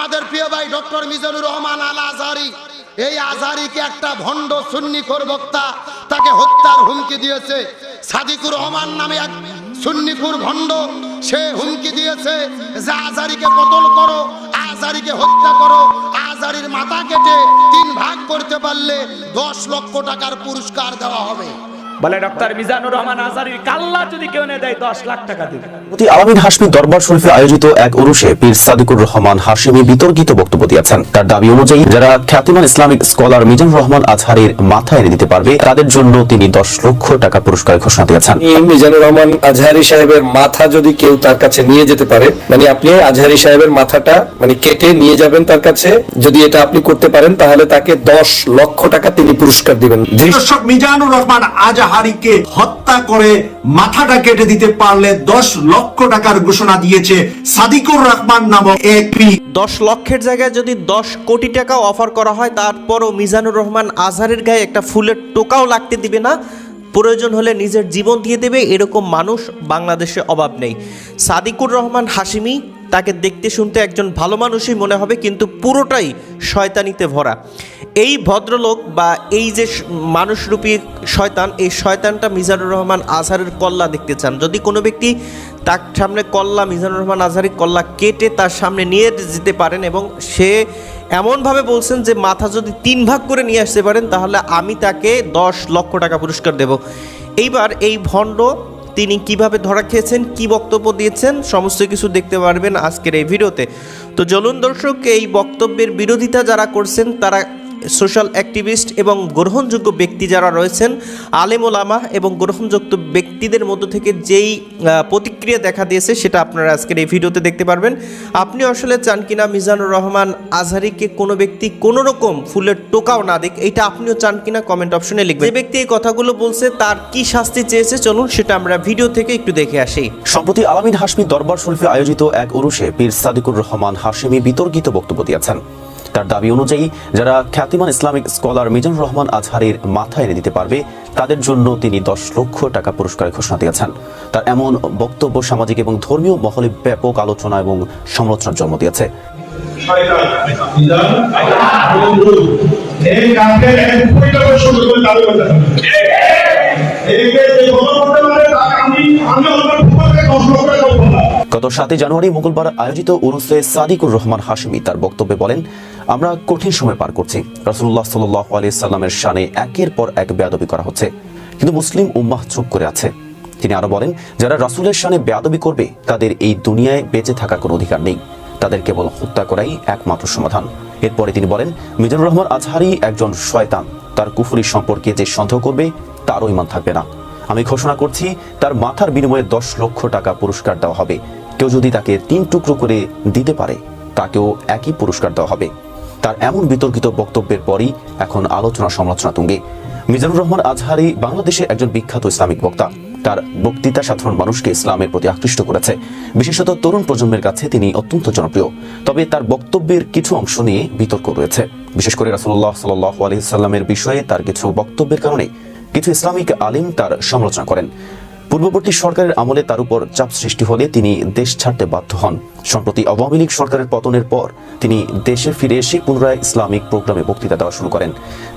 আমাদের প্রিয় ভাই ডক্টর মিজানুর রহমান আল আজহারি এই আজহারিকে একটা ভণ্ড সুন্নিখোর বক্তা তাকে হত্যার হুমকি দিয়েছে। সাদিকুর রহমান নামে এক সুন্নিকুর ভণ্ড, সে হুমকি দিয়েছে যে আজারিকে কতল করো, আজারিকে হত্যা করো, আজারির মাথা কেটে তিন ভাগ করতে পারলে দশ লক্ষ টাকার পুরস্কার দেওয়া হবে। বলে ডক্টর মিজানুর রহমান আজারির কাল্লা যদি কেউ এনে দেয় দশ লাখ টাকা দিবে। প্রতি আলামিন হাসমি দরবার শরীফে আয়োজিত এক উরুষে পীর সাদিকুর রহমান হাশিমি বিতর্কিত বক্তব্য দিয়েছেন। তার দাবি অনুযায়ী যারা খ্যাতিমান ইসলামিক স্কলার মিজানুর রহমান আজহারির মাথা এনে দিতে পারবে তাদের জন্য তিনি দশ লক্ষ টাকা পুরস্কার ঘোষণা দিয়েছেন। মিজানুর রহমান আজহারি সাহেবের মাথা যদি কেউ তার কাছে নিয়ে যেতে পারে মানে আপনি আজহারি সাহেবের মাথাটা মানে কেটে নিয়ে যাবেন তার কাছে যদি এটা আপনি করতে পারেন তাহলে তাকে দশ লক্ষ টাকা তিনি পুরস্কার দিবেন। দর্শক মিজানুর রহমান আজাহারিকে হত্যা করে মাথাটা কেটে দিতে পারলে দশ লক্ষ টাকার ঘোষণা দিয়েছে সাদিকুর রহমান নামক এক দশ লক্ষের জায়গায় যদি দশ কোটি টাকা অফার করা হয়, তারপরও মিজানুর রহমান আজহারের গায়ে একটা ফুলের টোকাও লাগতে দিবে না। প্রয়োজন হলে নিজের জীবন দিয়ে দেবে, এরকম মানুষ বাংলাদেশে অভাব নেই। সাদিকুর রহমান হাসিমি তাকে দেখতে শুনতে একজন ভালো মানুষই মনে হবে, কিন্তু পুরোটাই শয়তানিতে ভরা। এই ভদ্রলোক বা এই যে মানুষরূপী শয়তান, এই শয়তানটা মিজানুর রহমান আজহারের কল্লা দেখতে চান। যদি কোনো ব্যক্তি তার সামনে কল্লা, মিজানুর রহমান আজহারি কল্লা কেটে তার সামনে নিয়ে যেতে পারেন এবং সে এমনভাবে বলছেন যে, মাথা যদি তিন ভাগ করে নিয়ে আসতে পারেন, তাহলে আমি তাকে দশ লক্ষ টাকা পুরস্কার দেব। এইবার এই ভণ্ড তিনি কীভাবে ধরা খেয়েছেন, কি বক্তব্য দিয়েছেন, সমস্ত কিছু দেখতে পারবেন আজকের এই ভিডিওতে। তো চলুন দর্শক, এই বক্তব্যের বিরোধিতা যারা করছেন, তারা সোশ্যাল অ্যাক্টিভিস্ট এবং গ্রহণযোগ্য ব্যক্তি যারা রয়েছেন, আলেম ওলামা এবং গ্রহণযোগ্য ব্যক্তিদের মধ্য থেকে যেই প্রতিক্রিয়া দেখা দিয়েছে সেটা আপনারা আজকের এই ভিডিওতে দেখতে পারবেন। আপনি আসলে চান কিনা মিজানুর রহমান আজহারিকে কোনো ব্যক্তি কোনো রকম ফুলের টোকাও না দিক, এইটা আপনিও চান কিনা কমেন্ট অপশনে লিখবেন। যে ব্যক্তি এই কথাগুলো বলছে তার কি শাস্তি চেয়েছে, চলুন সেটা আমরা ভিডিও থেকে একটু দেখে আসি। সম্প্রতি আলামিন হাসমি দরবার শরীফে আয়োজিত এক উরুষে পীর সাদিকুর রহমান হাশিমি বিতর্কিত বক্তব্য দিয়েছেন। তার দাবি অনুযায়ী, যারা খ্যাতিমান ইসলামিক স্কলার মিজানুর রহমান আজহারের মাথা এনে দিতে পারবে, তাদের জন্য তিনি দশ লক্ষ টাকা পুরস্কারের ঘোষণা দিয়েছেন। তার এমন বক্তব্য সামাজিক এবং ধর্মীয় মহলে ব্যাপক আলোচনা এবং সমালোচনার জন্ম দিয়েছে। আমি গত সাতই জানুয়ারি মঙ্গলবার আয়োজিত উরুসে সাদিকুর রহমান হাশমি তার বক্তব্যে বলেন, আমরা কঠিন সময় পার করছি। রাসুল্লাহ সাল্লাহ আলিয়া সাল্লামের শানে একের পর এক বেয়াদবি করা হচ্ছে। কিন্তু মুসলিম উম্মাহ চুপ করে আছে। তিনি আরও বলেন, যারা রাসুলের শানে বেয়াদবি করবে, তাদের এই দুনিয়ায় বেঁচে থাকার কোনো অধিকার নেই। তাদের কেবল হত্যা করাই একমাত্র সমাধান। এরপরে তিনি বলেন, মিজানুর রহমান আজহারি একজন শয়তান। তার কুফুরি সম্পর্কে যে সন্দেহ করবে, তারও ইমান থাকবে না। আমি ঘোষণা করছি, তার মাথার বিনিময়ে দশ লক্ষ টাকা পুরস্কার দেওয়া হবে। কেউ যদি তাকে তিন টুকরো করে দিতে পারে, তাকেও একই পুরস্কার দেওয়া হবে। তার এমন বিতর্কিত বক্তব্যের পরই এখন আলোচনা সমালোচনা তুঙ্গে। মিজানুর রহমান আজহারি বাংলাদেশের একজন বিখ্যাত ইসলামিক বক্তা। তার বক্তৃতা সাধারণ মানুষকে ইসলামের প্রতি আকৃষ্ট করেছে। বিশেষত তরুণ প্রজন্মের কাছে তিনি অত্যন্ত জনপ্রিয়। তবে তার বক্তব্যের কিছু অংশ নিয়ে বিতর্ক রয়েছে। বিশেষ করে রাসুল্লাহ সাল্লাহ আলহিসাল্লামের বিষয়ে তার কিছু বক্তব্যের কারণে কিছু ইসলামিক আলিম তার সমালোচনা করেন। পূর্ববর্তী সরকারের আমলে তার উপর চাপ সৃষ্টি হলে তিনি দেশ ছাড়তে বাধ্য হন। সম্প্রতি আওয়ামী লীগ সরকারের পতনের পর তিনি দেশে ফিরে এসে পুনরায় ইসলামিক প্রোগ্রামে বক্তৃতা দেওয়া শুরু করেন।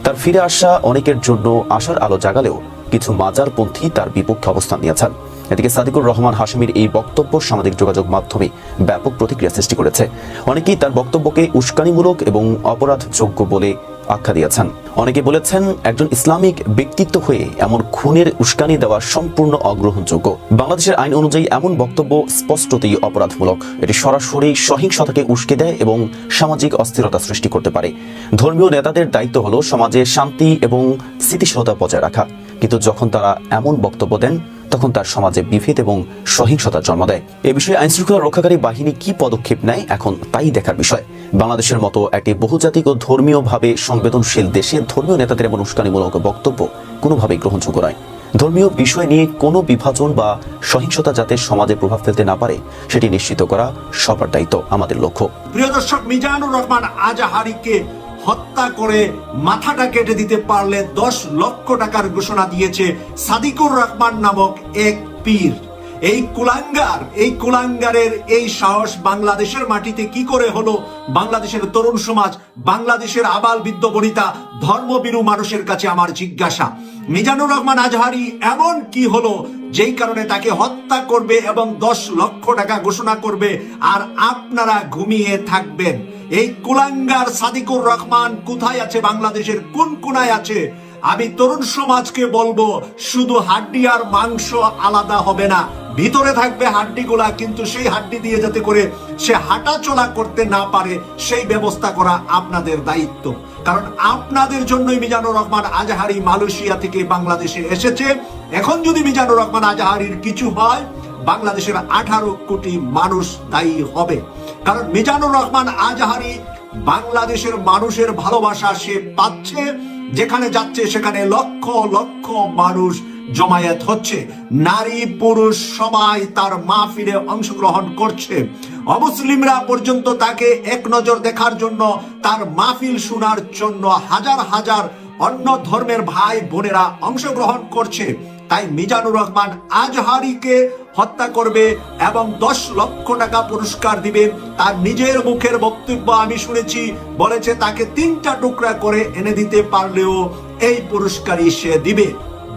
তার ফিরে আসা অনেকের জন্য আশার আলো জাগালেও কিছু মাজারপন্থী তার বিপক্ষে অবস্থান নিয়েছেন। এদিকে সাদিকুর রহমান হাশিমির এই বক্তব্য সামাজিক যোগাযোগ মাধ্যমে ব্যাপক প্রতিক্রিয়া সৃষ্টি করেছে। অনেকেই তার বক্তব্যকে উস্কানিমূলক এবং অপরাধযোগ্য বলে আখ্যা দিয়েছেন। অনেকে বলেছেন, একজন ইসলামিক ব্যক্তিত্ব হয়ে এমন খুনের উস্কানি দেওয়া সম্পূর্ণ অগ্রহণযোগ্য। বাংলাদেশের আইন অনুযায়ী এমন বক্তব্য স্পষ্টতই অপরাধমূলক। এটি সরাসরি সহিংসতাকে উস্কে দেয় এবং সামাজিক অস্থিরতা সৃষ্টি করতে পারে। ধর্মীয় নেতাদের দায়িত্ব হলো সমাজে শান্তি এবং স্থিতিশীলতা বজায় রাখা। কিন্তু যখন তারা এমন বক্তব্য দেন, তখন তার সমাজে বিভেদ এবং সহিংসতা জন্ম দেয়। এ বিষয়ে আইন শৃঙ্খলা রক্ষাকারী বাহিনী কি পদক্ষেপ নেয়, এখন তাই দেখার বিষয়। বাংলাদেশের মতো একটি বহুজাতিক ও ধর্মীয়ভাবে সংবেদনশীল দেশে ধর্মীয় নেতাদের এমন উস্কানিমূলক বক্তব্য কোনোভাবেই গ্রহণযোগ্য নয়। ধর্মীয় বিষয় নিয়ে কোনো বিভাজন বা সহিংসতা যাতে সমাজে প্রভাব ফেলতে না পারে, সেটি নিশ্চিত করা সবার দায়িত্ব আমাদের লক্ষ্য। প্রিয় দর্শক, মিজানুর রহমান আজাহারিকে হত্যা করে মাথাটা কেটে দিতে পারলে দশ লক্ষ টাকার ঘোষণা দিয়েছে সাদিকুর রহমান নামক এক পীর। এই কুলাঙ্গার, এই কুলাঙ্গারের এই সাহস বাংলাদেশের মাটিতে কি করে হলো? বাংলাদেশের তরুণ সমাজ, বাংলাদেশের আবাল বৃদ্ধ বনিতা ধর্মবিরু মানুষের কাছে আমার জিজ্ঞাসা। মিজানুর রহমান আজহারি, এমন কি হলো? যেই কারণে তাকে হত্যা করবে এবং দশ লক্ষ টাকা ঘোষণা করবে, আর আপনারা ঘুমিয়ে থাকবেন। এই কুলাঙ্গার সাদিকুর রহমান কোথায় আছে? বাংলাদেশের কোন কোনায় আছে? আমি তরুণ সমাজকে বলব, শুধু হাড্ডি আর মাংস আলাদা হবে না। ভিতরে থাকবে হাড্ডিগুলা, কিন্তু সেই হাড্ডি দিয়ে যাতে করে সে হাঁটা চলা করতে না পারে, সেই ব্যবস্থা করা আপনাদের দায়িত্ব। কারণ আপনাদের জন্যই মিজানুর রহমান আজাহারি মালয়েশিয়া থেকে বাংলাদেশে এসেছে। এখন যদি মিজানুর রহমান আজাহারির কিছু হয়, বাংলাদেশের আঠারো কোটি মানুষ দায়ী হবে। কারণ মিজানুর রহমান আজাহারি বাংলাদেশের মানুষের ভালোবাসা সে পাচ্ছে। যেখানে যাচ্ছে সেখানে লক্ষ লক্ষ মানুষ জমায়েত হচ্ছে। নারী, পুরুষ, সবাই তার মাহফিলে অংশগ্রহণ করছে। অমুসলিমরা পর্যন্ত তাকে এক নজর দেখার জন্য তার মাহফিল শোনার জন্য হাজার হাজার অন্য ধর্মের ভাই বোনেরা অংশগ্রহণ করছে। তাই মিজানুর রহমান আজহারিকে হত্যা করবে এবং দশ লক্ষ টাকা পুরস্কার দিবে। তার নিজের মুখের বক্তব্য আমি শুনেছি, বলেছে তাকে তিনটা টুকরা করে এনে দিতে পারলেও এই পুরস্কারই সে দিবে।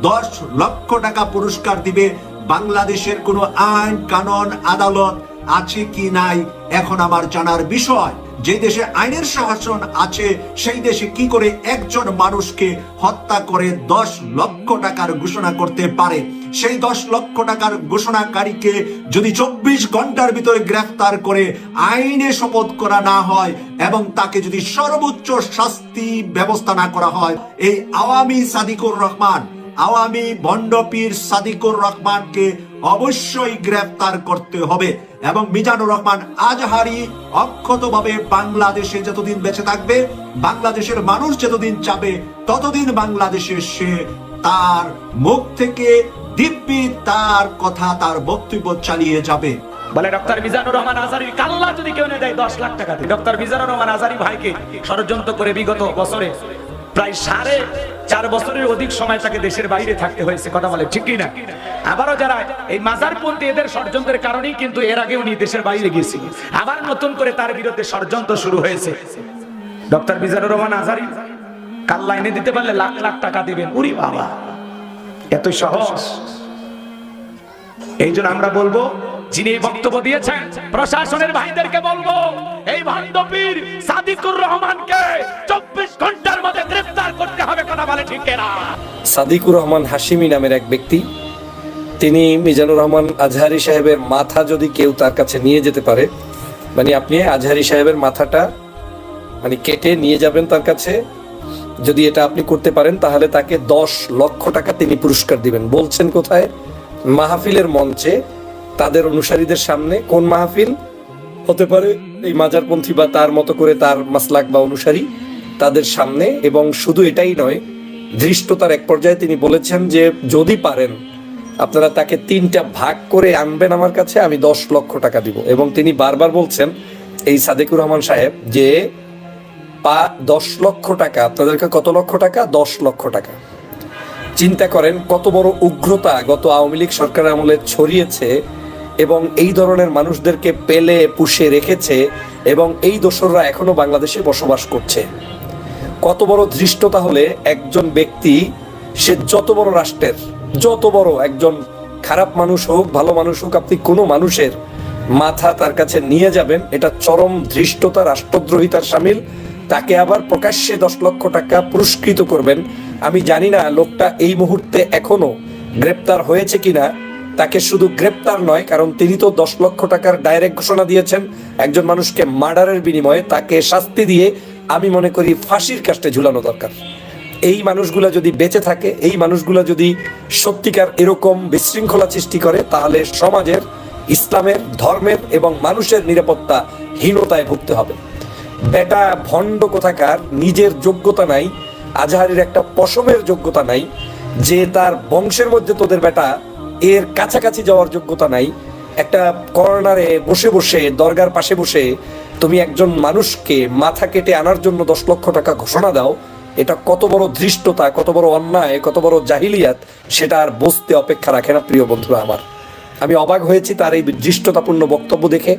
দশ লক্ষ টাকা পুরস্কার দিবে। বাংলাদেশের কোনো আইন কানুন আদালত আছে কি নাই, এখন আমার জানার বিষয়। যে দেশে আইনের শাসন আছে, সেই দেশে কি করে একজন মানুষকে হত্যা করে দশ লক্ষ টাকার ঘোষণা করতে পারে? সেই দশ লক্ষ টাকার ঘোষণাকারীকে যদি চব্বিশ ঘণ্টার ভিতরে গ্রেফতার করে আইনে শপথ করা না হয় এবং তাকে যদি সর্বোচ্চ শাস্তি ব্যবস্থা না করা হয়, এই আওয়ামী সাদিকুর রহমান, আওয়ামী ভণ্ডপীর সাদিকুর রহমানকে অবশ্যই গ্রেফতার করতে হবে এবং মিজানুর রহমান আজহারি অক্ষতভাবে বাংলাদেশে যতদিন বেঁচে থাকবে, বাংলাদেশের মানুষ যতদিন চাবে, ততদিন বাংলাদেশে সে তার মুখ থেকে দিব্যি তার কথা, তার বক্তব্য চালিয়ে যাবে। বলে ডক্টর মিজানুর রহমান আজারির কাল্লা যদি কেউ এনে দেয় দশ লাখ টাকা ডক্টর মিজানুর রহমান আজারি ভাইকে ষড়যন্ত্র করে বিগত বছরে প্রায় সাড়ে চার বছরের অধিক সময় তাকে দেশের বাইরে থাকতে হয়েছে, কথা বলে, ঠিক কি না আবারও যারা এই মাজারপন্থী এদের ষড়যন্ত্রের কারণেই কিন্তু এর আগে উনি দেশের বাইরে গিয়েছিল। আবার নতুন করে তার বিরুদ্ধে ষড়যন্ত্র শুরু হয়েছে। ডক্টর মিজানুর রহমান আজারি কাল্লা এনে দিতে পারলে লাখ লাখ টাকা দিবেন। উরি বাবা এত সহজ। এই আমরা বলব যিনি এই বক্তব্য দিয়েছেন, প্রশাসনের ভাইদেরকে বলব, এই ভান্ডপীর সাদিকুর রহমানকে চব্বিশ ঘণ্টার মধ্যে গ্রেফতার করতে হবে, কথা বলে ঠিক না সাদিকুর রহমান হাসিমি নামের এক ব্যক্তি। তিনি মিজানুর রহমান আজহারি সাহেবের মাথা যদি কেউ তার কাছে নিয়ে যেতে পারে মানে আপনি আজহারি সাহেবের মাথাটা মানে কেটে নিয়ে যাবেন তার কাছে, যদি এটা আপনি করতে পারেন, তাহলে তাকে দশ লক্ষ টাকা তিনি পুরস্কার দিবেন। বলছেন কোথায়? মাহফিলের মঞ্চে তাদের অনুসারীদের সামনে কোন মাহফিল হতে পারে, এই মাজারপন্থী বা তার মতো করে তার মাসলাক বা অনুসারী তাদের সামনে। এবং শুধু এটাই নয়, ধৃষ্টতার এক পর্যায়ে তিনি বলেছেন যে, যদি পারেন, আপনারা তাকে তিনটা ভাগ করে আনবেন আমার কাছে, আমি দশ লক্ষ টাকা দিব। এবং তিনি বারবার বলছেন এই সাদেকুর রহমান সাহেব যে, পা দশ লক্ষ টাকা, আপনাদেরকে কত লক্ষ টাকা? দশ লক্ষ টাকা। চিন্তা করেন কত বড় উগ্রতা গত আওয়ামী লীগ সরকার আমলে ছড়িয়েছে এবং এই ধরনের মানুষদেরকে পেলে, পুষে রেখেছে এবং এই দোসররা এখনও বাংলাদেশে বসবাস করছে। কত বড় ধৃষ্টতা হলে একজন ব্যক্তি, সে যত বড় রাষ্ট্রের, যত বড় একজন খারাপ মানুষ হোক, ভালো মানুষ হোক, আপনি কোনো মানুষের মাথা তার কাছে নিয়ে যাবেন, এটা চরম ধৃষ্টতা, রাষ্ট্রদ্রোহিতার সামিল। তাকে আবার প্রকাশ্যে দশ লক্ষ টাকা পুরস্কৃত করবেন। আমি জানি না লোকটা এই মুহূর্তে এখনও গ্রেপ্তার হয়েছে কিনা। তাকে শুধু গ্রেপ্তার নয়, কারণ তিনি তো দশ লক্ষ টাকার ডাইরেক্ট ঘোষণা দিয়েছেন, একজন মানুষকে মার্ডারের বিনিময়ে তাকে শাস্তি দিয়ে আমি মনে করি ফাঁসির কাস্টে ঝুলানো দরকার। এই মানুষগুলা যদি বেঁচে থাকে, এই মানুষগুলা যদি সত্যিকার এরকম বিশৃঙ্খলা সৃষ্টি করে, তাহলে সমাজের, ইসলামের, ধর্মের এবং মানুষের নিরাপত্তা হীনতায় ভুগতে হবে। বেটা ভণ্ড কোথাকার, নিজের যোগ্যতা নাই, আজহারির একটা পশমের যোগ্যতা নাই, যে তার বংশের মধ্যে তোদের বেটা এর কাছাকাছি যাওয়ার যোগ্যতা নাই। একটা কর্নারে বসে বসে, দরগার পাশে বসে তুমি একজন মানুষকে মাথা কেটে আনার জন্য দশ লক্ষ টাকা ঘোষণা দাও। এটা কত বড় ধৃষ্টতা, কত বড় অন্যায়, কত বড় জাহিলিয়াত, সেটা আর বসতে অপেক্ষা রাখে না প্রিয় বন্ধুরা আমার। আমি অবাক হয়েছি তার এই দৃষ্টতাপূর্ণ বক্তব্য দেখে।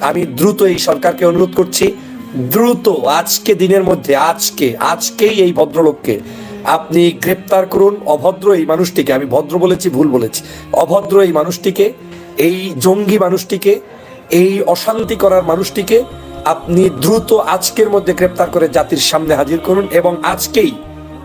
আমি দ্রুত এই সরকারকে অনুরোধ করছি, দ্রুত আজকে দিনের মধ্যে, আজকে, আজকেই এই ভদ্রলোককে আপনি গ্রেপ্তার করুন অভদ্র এই মানুষটিকে, আমি ভদ্র বলেছি, ভুল বলেছি। অভদ্র এই মানুষটিকে, এই জঙ্গি মানুষটিকে, এই অশান্তি করার মানুষটিকে আপনি দ্রুত আজকের মধ্যে গ্রেপ্তার করে জাতির সামনে হাজির করুন এবং আজকেই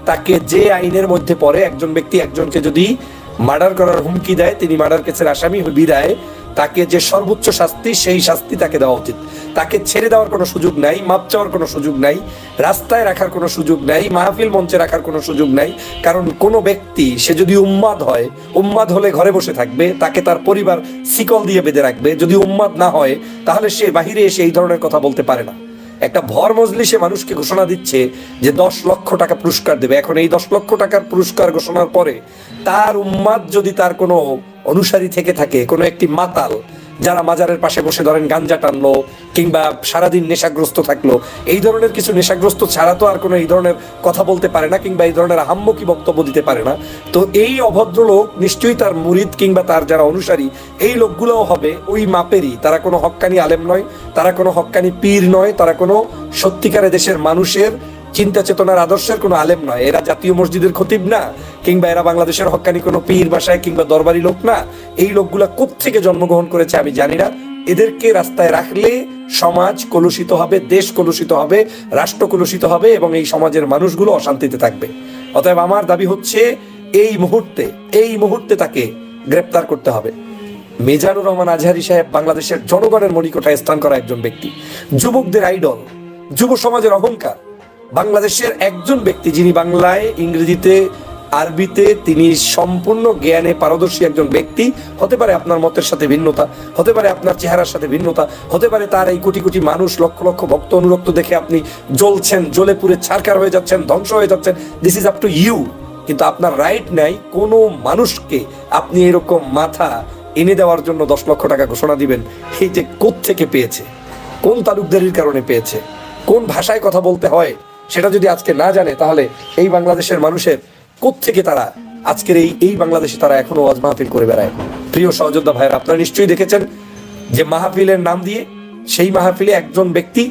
তাকে যে আইনের মধ্যে পড়ে, একজন ব্যক্তি একজনকে যদি মার্ডার করার হুমকি দেয়, তিনি মার্ডার কেসের আসামি, বিদায়। তাকে যে সর্বোচ্চ শাস্তি, সেই শাস্তি তাকে দেওয়া উচিত। তাকে ছেড়ে দেওয়ার কোনো সুযোগ নাই, মাপ চাওয়ার কোনো সুযোগ নাই, রাস্তায় রাখার কোনো সুযোগ নাই, মাহফিল মঞ্চে রাখার কোনো সুযোগ নাই। কারণ কোনো ব্যক্তি, সে যদি উম্মাদ হয়, উম্মাদ হলে ঘরে বসে থাকবে, তাকে তার পরিবার শিকল দিয়ে বেঁধে রাখবে। যদি উম্মাদ না হয়, তাহলে সে বাহিরে এসে এই ধরনের কথা বলতে পারে না। একটা ভর মজলিসে মানুষকে ঘোষণা দিচ্ছে যে দশ লক্ষ টাকা পুরস্কার দেবে। এখন এই দশ লক্ষ টাকার পুরস্কার ঘোষণার পরে তার উম্মাদ যদি তার কোনো অনুসারী থেকে থাকে কোনো একটি মাতাল যারা মাজারের পাশে বসে ধরেন গাঞ্জা টানলো কিংবা সারাদিন নেশাগ্রস্ত থাকল। এই ধরনের কিছু নেশাগ্রস্ত ছাড়া তো আর কোনো এই ধরনের কথা বলতে পারে না কিংবা এই ধরনের আহাম্মকি বক্তব্য দিতে পারে না। তো এই অভদ্র লোক নিশ্চয়ই তার মুরিদ কিংবা তার যারা অনুসারী, এই লোকগুলোও হবে ওই মাপেরই। তারা কোনো হক্কানি আলেম নয়, তারা কোনো হক্কানি পীর নয়, তারা কোনো সত্যিকারে দেশের মানুষের চিন্তা চেতনার আদর্শের কোনো আলেম নয়। এরা জাতীয় মসজিদের খতিব না, কিংবা এরা বাংলাদেশের হক্কানি কোনো পীর বাসায় কিংবা দরবারি লোক না। এই লোকগুলা কোপ থেকে জন্মগ্রহণ করেছে আমি জানি না। এদেরকে রাস্তায় রাখলে সমাজ কলুষিত হবে, দেশ কলুষিত হবে, রাষ্ট্র কলুষিত হবে, এবং এই সমাজের মানুষগুলো অশান্তিতে থাকবে। অতএব আমার দাবি হচ্ছে, এই মুহূর্তে এই মুহূর্তে তাকে গ্রেপ্তার করতে হবে। মেজানুর রহমান আজহারি সাহেব বাংলাদেশের জনগণের মণিকোঠায় স্থান করা একজন ব্যক্তি। যুবকদের আইডল, যুব সমাজের অহংকার বাংলাদেশের একজন ব্যক্তি যিনি বাংলায়, ইংরেজিতে, আরবিতে তিনি সম্পূর্ণ জ্ঞানে পারদর্শী একজন ব্যক্তি। হতে পারে আপনার মতের সাথে ভিন্নতা, হতে পারে আপনার চেহারার সাথে ভিন্নতা, হতে পারে তার এই কোটি কোটি মানুষ লক্ষ লক্ষ ভক্ত অনুরক্ত দেখে আপনি জ্বলছেন, জ্বলে পুড়ে ছারকার হয়ে যাচ্ছেন, ধ্বংস হয়ে যাচ্ছেন। This is up to you কিন্তু আপনার রাইট নাই, কোনো মানুষকে আপনি এরকম মাথা এনে দেওয়ার জন্য দশ লক্ষ টাকা ঘোষণা দিবেন, এই যে থেকে পেয়েছে? কোন তালুকদারির কারণে পেয়েছে? কোন ভাষায় কথা বলতে হয়? সেটা যদি আজকে না জানে, তাহলে এই বাংলাদেশের মানুষের থেকে তারা আজকের এই এই বাংলাদেশে তারা এখনও ওয়াজ মাহফিল করে বেড়ায়? প্রিয় সহযোদ্ধা ভাইয়ের, আপনারা নিশ্চয়ই দেখেছেন যে মাহফিলের নাম দিয়ে সেই মাহফিলে একজন ব্যক্তি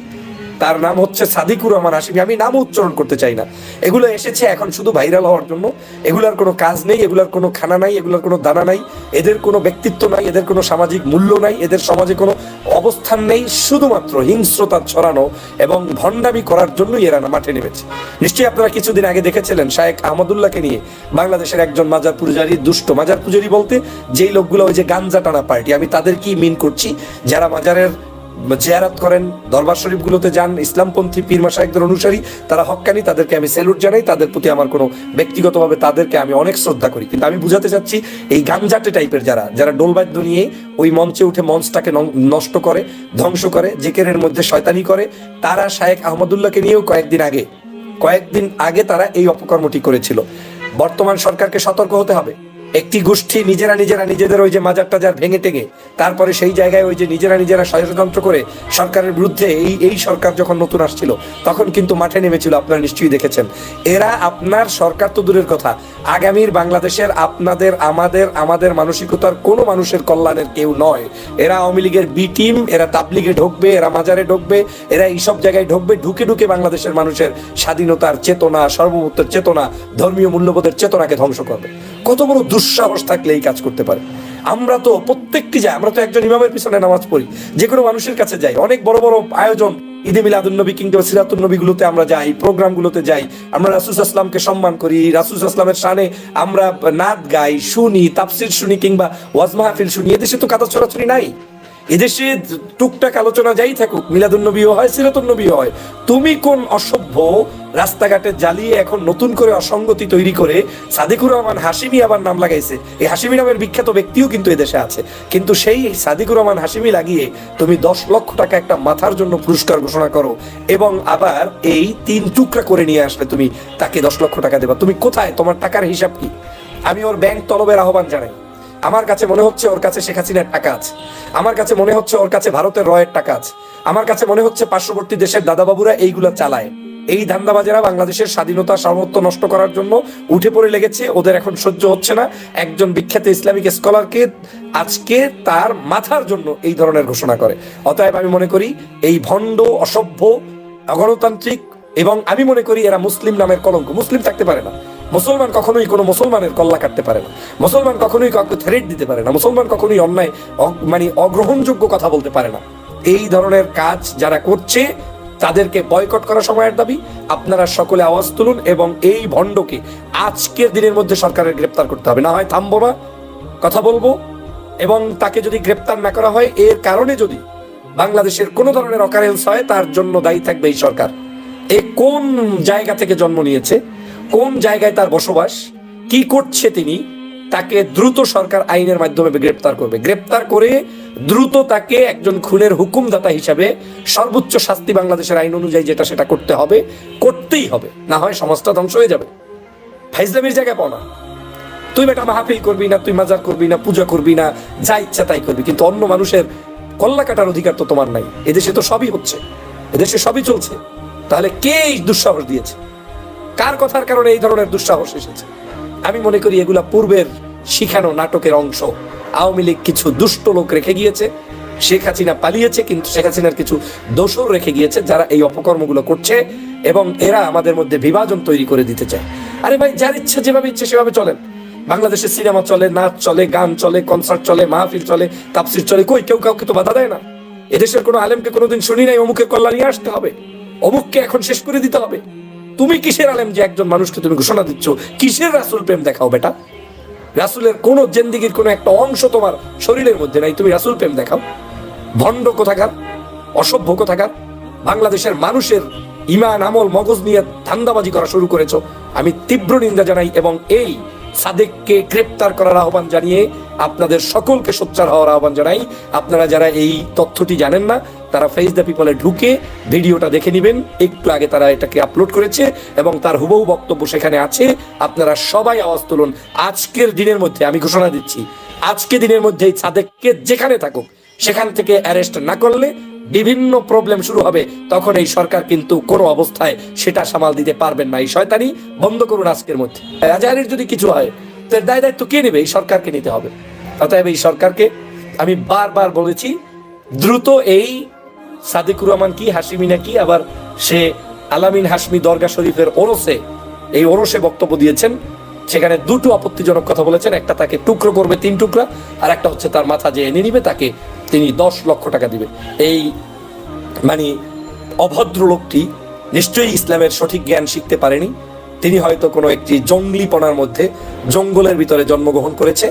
তার নাম হচ্ছে সাদিকুর রহমান হাসিমি আমি নাম উচ্চারণ করতে চাই না। এগুলো এসেছে এখন শুধু ভাইরাল হওয়ার জন্য। এগুলার কোনো কাজ নেই, এগুলার কোনো খানা নাই, এগুলার কোনো দানা নাই, এদের কোনো ব্যক্তিত্ব নাই, এদের কোনো সামাজিক মূল্য নাই, এদের সমাজে কোনো অবস্থান নেই, শুধুমাত্র হিংস্রতা ছড়ানো এবং ভণ্ডামি করার জন্যই এরা মাঠে নেমেছে। নিশ্চয়ই আপনারা কিছুদিন আগে দেখেছিলেন শায়েক আহমদুল্লাহকে নিয়ে বাংলাদেশের একজন মাজার পূজারী, দুষ্ট মাজার পূজারী বলতে, যেই লোকগুলো ওই যে গাঞ্জা টানা পার্টি, আমি তাদের কি মিন করছি? যারা মাজারের জিয়ারাত করেন, দরবার শরীফগুলোতে যান, ইসলামপন্থী পীর মাসায়কদের অনুসারী, তারা হক্কানি, তাদেরকে আমি স্যালুট জানাই, তাদের প্রতি আমার কোনো ব্যক্তিগতভাবে তাদেরকে আমি অনেক শ্রদ্ধা করি। কিন্তু আমি বুঝাতে চাচ্ছি, এই গাঞ্জাটে টাইপের যারা যারা ডোলবাদ্য নিয়ে ওই মঞ্চে উঠে মঞ্চটাকে নষ্ট করে, ধ্বংস করে, জেকেরের মধ্যে শয়তানি করে, তারা শায়েক আহমদুল্লাহকে নিয়েও কয়েকদিন আগে কয়েকদিন আগে তারা এই অপকর্মটি করেছিল। বর্তমান সরকারকে সতর্ক হতে হবে। একটি গোষ্ঠী নিজেরা নিজেরা নিজেদের ওই যে মাজার টাজার ভেঙে টেঙে, তারপরে সেই জায়গায় ওই যে নিজেরা নিজেরা ষড়যন্ত্র করে সরকারের বিরুদ্ধে এই এই সরকার যখন নতুন আসছিল, তখন কিন্তু মাঠে নেমেছিল, আপনারা নিশ্চয়ই দেখেছেন। এরা আপনার সরকার তো দূরের কথা, আগামীর বাংলাদেশের আপনাদের, আমাদের আমাদের মানসিকতার কোনো মানুষের কল্যাণের কেউ নয়। এরা আওয়ামী লীগের বি টিম, এরা তাবলিগে ঢুকবে, এরা মাজারে ঢুকবে, এরা এইসব জায়গায় ঢুকবে, ঢুকে ঢুকে বাংলাদেশের মানুষের স্বাধীনতার চেতনা, সর্বভৌমত্বের চেতনা, ধর্মীয় মূল্যবোধের চেতনাকে ধ্বংস করবে। কত বড় দুঃসাহস থাকলে এই কাজ করতে পারে। আমরা তো প্রত্যেকটি যাই আমরা তো একজন ইমামের পিছনে নামাজ পড়ি যে কোনো মানুষের কাছে যাই। অনেক বড় বড় আয়োজন, ঈদে মিলাদুল নবী কিংবা সিরাতুল নবীগুলোতে আমরা যাই, প্রোগ্রামগুলোতে যাই। আমরা রাসুস আসলামকে সম্মান করি রাসুস আসলামের সানে আমরা নাদ গাই, শুনি, তাফসির শুনি কিংবা ওয়াজ মাহফিল শুনি। এদেশে তো কাদা ছড়াছড়ি নাই। এদেশে টুকটাক আলোচনা যাই থাকুক, মিলাদুন্নবীও হয়, সিরাতুন্নবীও হয়, তুমি কোন অসভ্য রাস্তাঘাটে জ্বালিয়ে এখন নতুন করে অসঙ্গতি তৈরি করে সাদিকুর রহমান হাসিমি আবার নাম লাগাইছে? এই হাসিমি নামের বিখ্যাত ব্যক্তিও কিন্তু এদেশে আছে। কিন্তু সেই সাদিকুর রহমান হাসিমি লাগিয়ে তুমি দশ লক্ষ টাকা একটা মাথার জন্য পুরস্কার ঘোষণা করো এবং আবার এই তিন টুকরা করে নিয়ে আসলে তুমি তাকে দশ লক্ষ টাকা দেবা। তুমি কোথায়? তোমার টাকার হিসাব কি? আমি ওর ব্যাংক তলবের আহ্বান জানাই। আমার কাছে মনে হচ্ছে ওর কাছে শেখ হাসিনার টাকা আছে। আমার কাছে মনে হচ্ছে ওর কাছে ভারতের রয়ের টাকা আছে। আমার কাছে মনে হচ্ছে পার্শ্ববর্তী দেশের দাদাবাবুরা এইগুলা চালায়। এই ধান্দাবাজেরা বাংলাদেশের স্বাধীনতা সার্বত্ব নষ্ট করার জন্য উঠে পড়ে লেগেছে। ওদের এখন সহ্য হচ্ছে না। একজন বিখ্যাত ইসলামিক স্কলারকে আজকে তার মাথার জন্য এই ধরনের ঘোষণা করে। অতএব আমি মনে করি এই ভণ্ড, অসভ্য, অগণতান্ত্রিক এবং আমি মনে করি এরা মুসলিম নামের কলঙ্ক। মুসলিম থাকতে পারে না। মুসলমান কখনোই কোনো মুসলমানের কল্লা কাটতে পারে না। মুসলমান কখনোই কাউকে থ্রেট দিতে পারে না। মুসলমান কখনোই অন্যায় মানে অগ্রহণযোগ্য কথা বলতে পারে না। এই ধরনের কাজ যারা করছে, তাদেরকে বয়কট করা সময়ের দাবি। আপনারা সকলে আওয়াজ তুলুন এবং এই ভণ্ডকে আজকের দিনের মধ্যে সরকারের গ্রেপ্তার করতে হবে। না হয় থামবো না, কথা বলব এবং তাকে যদি গ্রেপ্তার না করা হয়, এর কারণে যদি বাংলাদেশের কোনো ধরনের অকারেন্স হয়, তার জন্য দায়ী থাকবে এই সরকার। এ কোন জায়গা থেকে জন্ম নিয়েছে? কোন জায়গায় তার বসবাস, কি করছে তিনি, তাকে দ্রুত সরকার আইনের মাধ্যমে গ্রেপ্তার করবে। গ্রেপ্তার করে দ্রুত তাকে একজন খুনের হুকুমদাতা হিসাবে সর্বোচ্চ শাস্তি বাংলাদেশের আইন অনুযায়ী যেটা সেটা করতে হবে, করতেই হবে। না হয় সমাজটা ধ্বংস হয়ে যাবে। ফাইজলামির জায়গায় পাও না। তুই বেটা মাহফিল করবি না, তুই মাজার করবি না, পূজা করবি না, যা ইচ্ছা তাই করবি। কিন্তু অন্য মানুষের কল্লা কাটার অধিকার তো তোমার নাই। এদেশে তো সবই হচ্ছে। এদেশে সবই চলছে। তাহলে কে এই দুঃসাহস দিয়েছে? কার কথার কারণে এই ধরনের দুঃসাহস এসেছে? আমি মনে করি এগুলা পূর্বের শিখানো নাটকের অংশ। আওয়ামী লীগ কিছু দুষ্ট লোক রেখে গিয়েছে, শেখ হাসিনা পালিয়েছে, কিন্তু শেখ হাসিনার কিছু দোষর রেখে গিয়েছে যারা এই অপকর্মগুলো করছে এবং এরা আমাদের মধ্যে বিভাজন তৈরি করে দিতে চায়। আরে ভাই, যার ইচ্ছা যেভাবে ইচ্ছে সেভাবে চলেন বাংলাদেশে সিনেমা চলে, নাচ চলে, গান চলে, কনসার্ট চলে, মাহফিল চলে তাপসির চলে, কই কেউ কাউকে তো বাধা দেয় না। এদেশের কোনো আলেমকে কোনোদিন শুনি নাই, অমুকের কল্যাণ নিয়ে আসতে হবে। অমুককে এখন শেষ করে দিতে হবে। তুমি কিসের আলেম যে একজন মানুষকে তুমি ঘোষণা দিচ্ছ? কিসের রাসুল প্রেম দেখাও বেটা? রাসুলের কোন জেন্দিগির কোনো একটা অংশ তোমার শরীরের মধ্যে নাই। তুমি রাসুল প্রেম দেখাও। ভণ্ড কোথাকার? অসভ্য কোথাকার? বাংলাদেশের মানুষের ইমান, আমল, মগজ নিয়ে ধান্দাবাজি করা শুরু করেছ। আমি তীব্র নিন্দা জানাই এবং এই সাদেককে গ্রেপ্তার করার আহ্বান জানিয়ে আপনাদের সকলকে সোচ্চার হওয়ার আহ্বান জানাই। আপনারা যারা এই তথ্যটি জানেন না তারা ফেস দ্য পিপলে ঢুকে ভিডিওটা দেখে নেবেন। একটু আগে তারা এটাকে আপলোড করেছে এবং তার হুবহু বক্তব্য সেখানে আছে। আপনারা সবাই আওয়াজ তুলুন। আজকের দিনের মধ্যে, আমি ঘোষণা দিচ্ছি, আজকে দিনের মধ্যে এই সাদেককে যেখানে থাকুক, সেখান থেকে অ্যারেস্ট না করলে বিভিন্ন প্রবলেম শুরু হবে। তখন এই সরকার কিন্তু কোনো অবস্থায় সেটা সামাল দিতে পারবেন না। এই শয়তানি বন্ধ করুন আজকের মধ্যে। রাজাহারির যদি কিছু হয় তো দায় দায়িত্ব কে নেবে? এই সরকারকে নিতে হবে। অতএব এই সরকারকে আমি বারবার বলেছি, দ্রুত এই সাদিকুর রহমান কি হাসিমি নাকি আবার সে আলামিন হাসমি দরগা শরীফের ওরসে, এই ওরসে বক্তব্য দিয়েছেন। সেখানে দুটো আপত্তিজনক কথা বলেছেন, একটা তাকে টুকরো করবে তিন টুকরা, আর একটা হচ্ছে তার মাথা যে এনে নিবে, তাকে তিনি দশ লক্ষ টাকা দিবে। এই মানে অভদ্র লোকটি নিশ্চয়ই ইসলামের সঠিক জ্ঞান শিখতে পারেনি। তিনি হয়তো কোনো একটি জঙ্গলিপনার মধ্যে জঙ্গলের ভিতরে জন্মগ্রহণ করেছে,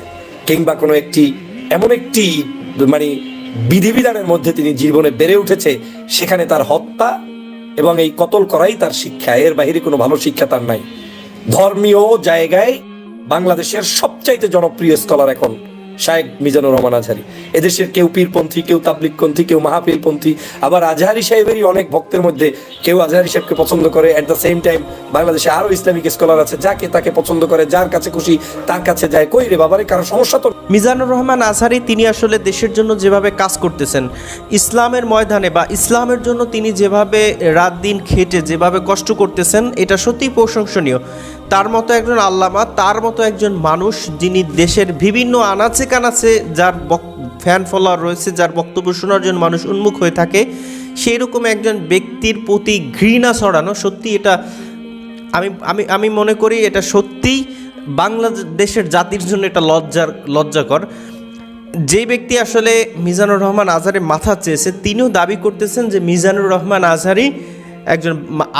কিংবা কোনো একটি এমন একটি মানে বিধিবিধানের মধ্যে তিনি জীবনে বেড়ে উঠেছে, সেখানে তার হত্যা এবং এই কতল করাই তার শিক্ষা। এর বাহিরে কোনো ভালো শিক্ষা তার নাই। ধর্মীয় জায়গায় বাংলাদেশের সবচাইতে জনপ্রিয় স্কলার এখন শায়েক মিজানুর রহমান আজহারি। এদেশের কেউ পীরপন্থী, কেউ তাবলিকপন্থী কেউ মাহাপীরপন্থী আবার আজহারি সাহেবেরই অনেক ভক্তের মধ্যে কেউ আজহারি সাহেবকে পছন্দ করে। অ্যাট দ্য সেম টাইম বাংলাদেশে আরও ইসলামিক স্কলার আছে, যাকে তাকে পছন্দ করে, যার কাছে খুশি তার কাছে যায়। কই রে বাবারে, কারও সমস্যা তো মিজানুর রহমান আজহারি, তিনি আসলে দেশের জন্য যেভাবে কাজ করতেছেন, ইসলামের ময়দানে বা ইসলামের জন্য তিনি যেভাবে রাত দিন খেটে, যেভাবে কষ্ট করতেছেন, এটা সত্যিই প্রশংসনীয়। তার মতো একজন আল্লামা, তার মতো একজন মানুষ যিনি দেশের বিভিন্ন আনাচে কানাচে যার ফ্যান ফলোয়ার রয়েছে, যার বক্তব্য শোনার জন্য মানুষ উন্মুখ হয়ে থাকে সেই রকম একজন ব্যক্তির প্রতি ঘৃণা ছড়ানো সত্যি এটা আমি আমি আমি মনে করি এটা সত্যিই বাংলাদেশের জাতির জন্য এটা লজ্জার, লজ্জাকর। যে ব্যক্তি আসলে মিজানুর রহমান আজহারের মাথা চেয়েছে, তিনিও দাবি করতেছেন যে মিজানুর রহমান আজহারি একজন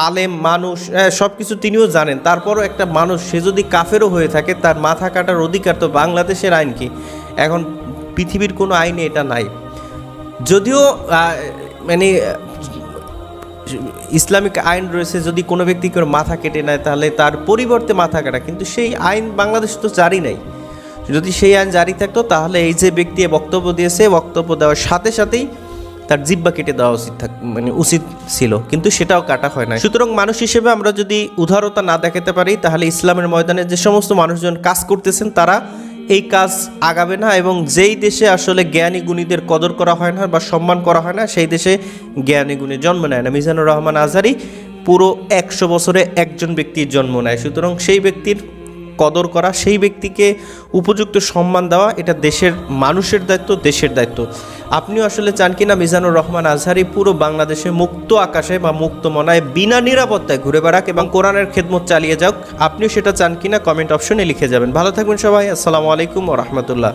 আলেম মানুষ সব কিছু তিনিও জানেন। তারপরও একটা মানুষ, সে যদি কাফেরও হয়ে থাকে, তার মাথা কাটার অধিকার তো বাংলাদেশের আইন কি? এখন পৃথিবীর কোনো আইনে এটা নাই। যদিও মানে ইসলামিক আইন রয়েছে, যদি কোনো ব্যক্তি কেউ মাথা কেটে নেয়, তাহলে তার পরিবর্তে মাথা কাটা। কিন্তু সেই আইন বাংলাদেশ তো জারি নাই। যদি সেই আইন জারি থাকতো, তাহলে এই যে ব্যক্তি বক্তব্য দিয়েছে, বক্তব্য দেওয়ার সাথে সাথেই তার জিব্বা কেটে দেওয়া উচিত মানে উচিত ছিল। কিন্তু সেটাও কাটা হয় না সুতরাং মানুষ হিসেবে আমরা যদি উদারতা না দেখাতে পারি, তাহলে ইসলামের ময়দানে যে সমস্ত মানুষজন কাজ করতেছেন, তারা এই কাজ আগাবে না এবং যেই দেশে আসলে জ্ঞানী গুণীদের কদর করা হয় না বা সম্মান করা হয় না, সেই দেশে জ্ঞানী গুণী জন্ম নেয় না। মিজানুর রহমান আজহারি পুরো একশো বছরে একজন ব্যক্তির জন্ম নেয়। সুতরাং সেই ব্যক্তির কদর করা, সেই ব্যক্তিকে উপযুক্ত সম্মান দেওয়া, এটা দেশের মানুষের দায়িত্ব, দেশের দায়িত্ব। আপনিও আসলে চান কিনা মিজানুর রহমান আজহারি পুরো বাংলাদেশে মুক্ত আকাশে বা মুক্ত মনায় বিনা নিরাপত্তায় ঘুরে বেড়াক এবং কোরআনের খেদমত চালিয়ে যাক, আপনিও সেটা চান কিনা কমেন্ট অপশনে লিখে যাবেন। ভালো থাকবেন সবাই, আসসালামু আলাইকুম ও রহমতুল্লাহ।